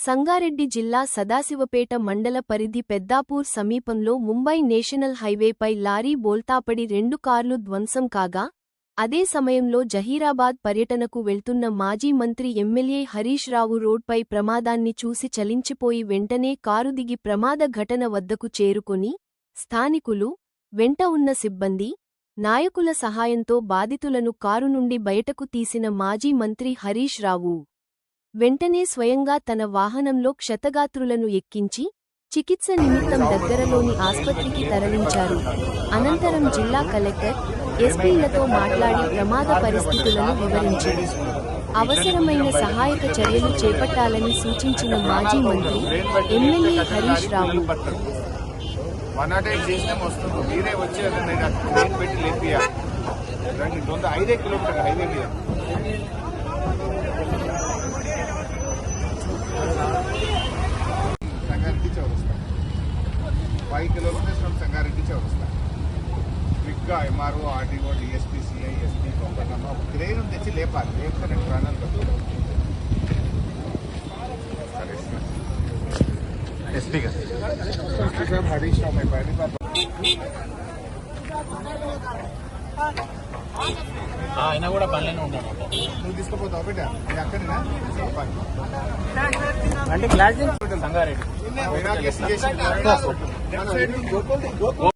సంగారెడ్డి జిల్లా సదాశివపేట మండల పరిధి పెద్దాపూర్ సమీపంలో ముంబై నేషనల్ హైవేపై లారీ బోల్తాపడి రెండు కార్లు ధ్వంసం కాగా అదే సమయంలో జహీరాబాద్ పర్యటనకు వెళ్తున్న మాజీ మంత్రి ఎమ్మెల్యే హరీష్ రావు రోడ్పై ప్రమాదాన్ని చూసి చలించిపోయి వెంటనే కారు దిగి ప్రమాద ఘటన వద్దకు చేరుకొని స్థానికులు వెంట ఉన్న సిబ్బంది నాయకుల సహాయంతో బాధితులను కారు నుండి బయటకు తీసిన మాజీ మంత్రి హరీష్ రావు. వెంటనే స్వయంగా తన వాహనంలో క్షతగాత్రులను ఎక్కించి చికిత్స నిమిత్తం దగ్గరలోని ఆస్పత్రికి తరలించారు. అనంతరం జిల్లా కలెక్టర్ ఎస్పీలతో మాట్లాడి ప్రమాద పరిస్థితులను వివరించారు. అవసరమైన సహాయక చర్యలు చేపట్టాలని సూచించిన మాజీ మంత్రి ఎమ్మెల్యే హరీష్ రావు. మీరే వచ్చి పెట్టి ఐదే కిలోమీటర్ హైవే మీద సంగారెడ్డి చౌరస్తా ఫైవ్ కిలోమీటర్స్ ఫ్రమ్ సంగారెడ్డి చౌరస్తా క్విక్గా MRO RDO DSP CI SP కొంపన్నమ్మ ఒక క్రేన్ తెచ్చి లేపాలి. లేపితే రెండు ప్రాణాలు సార్ ఎస్పీ గారు. హరీష్ రావు మై ఆయన కూడా పనిలోనే ఉన్నాడు నువ్వు తీసుకుపోతావు బిడ్డ? ఇది అక్కడేనా అంటే క్లాస్ సంగారెడ్డి వినాకేసి చేసి